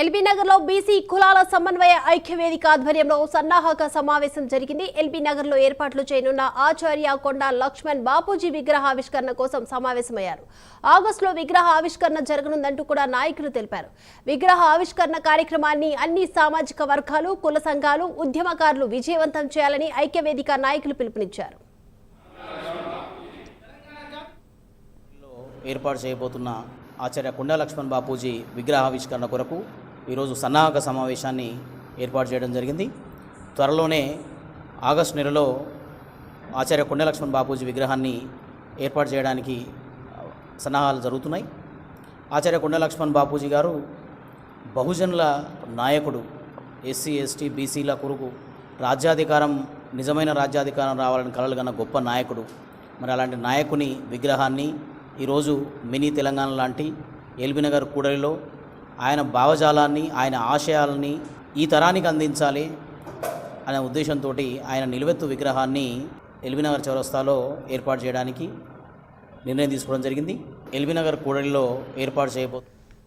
LB నగర్లో BC కులాల సమన్వయ ఐక్య వేదిక ఆధ్వర్యంలో సన్నాహక సమావేశం జరిగింది. ఎల్బీ నగర్లో ఏర్పాట్లు చేయనున్న ఆచార్య కొండ లక్ష్మణ్ బాపూజీ విగ్రహ ఆవిష్కరణ కోసం సమావేశమయ్యారు. ఆగస్టులో విగ్రహ ఆవిష్కరణ జరగనుందంటూ కూడా నాయకులు తెలిపారు. విగ్రహ ఆవిష్కరణ కార్యక్రమాన్ని అన్ని సామాజిక వర్గాలు కుల సంఘాలు ఉద్యమకారులు విజయవంతం చేయాలని ఐక్య వేదిక నాయకులు పిలుపునిచ్చారు. ఏర్పాటు చేయబోతున్న ఆచార్య కొండా లక్ష్మణ్ బాపూజీ విగ్రహావిష్కరణ కొరకు ఈరోజు సన్నాహక సమావేశాన్ని ఏర్పాటు చేయడం జరిగింది. త్వరలోనే ఆగస్టు నెలలో ఆచార్య కుండ లక్ష్మణ్ బాపూజీ విగ్రహాన్ని ఏర్పాటు చేయడానికి సన్నాహాలు జరుగుతున్నాయి. ఆచార్య కుండ లక్ష్మణ్ బాపూజీ గారు బహుజనుల నాయకుడు ఎస్సీ ఎస్టీ బీసీల కొరకు రాజ్యాధికారం నిజమైన రాజ్యాధికారం రావాలని కలలుగన్న గొప్ప నాయకుడు. మరి అలాంటి నాయకుని విగ్రహాన్ని ఈరోజు మినీ తెలంగాణ లాంటి ఎల్బీనగర్ కూడలిలో ఆయన భావజాలాన్ని ఆయన ఆశయాలని ఈ తరానికి అందించాలి అనే ఉద్దేశంతో ఆయన నిలువెత్తు విగ్రహాన్ని ఎల్బీనగర్ చౌరస్తాలో ఏర్పాటు చేయడానికి నిర్ణయం తీసుకోవడం జరిగింది. ఎల్బీనగర్ కూడలిలో ఏర్పాటు చేయబో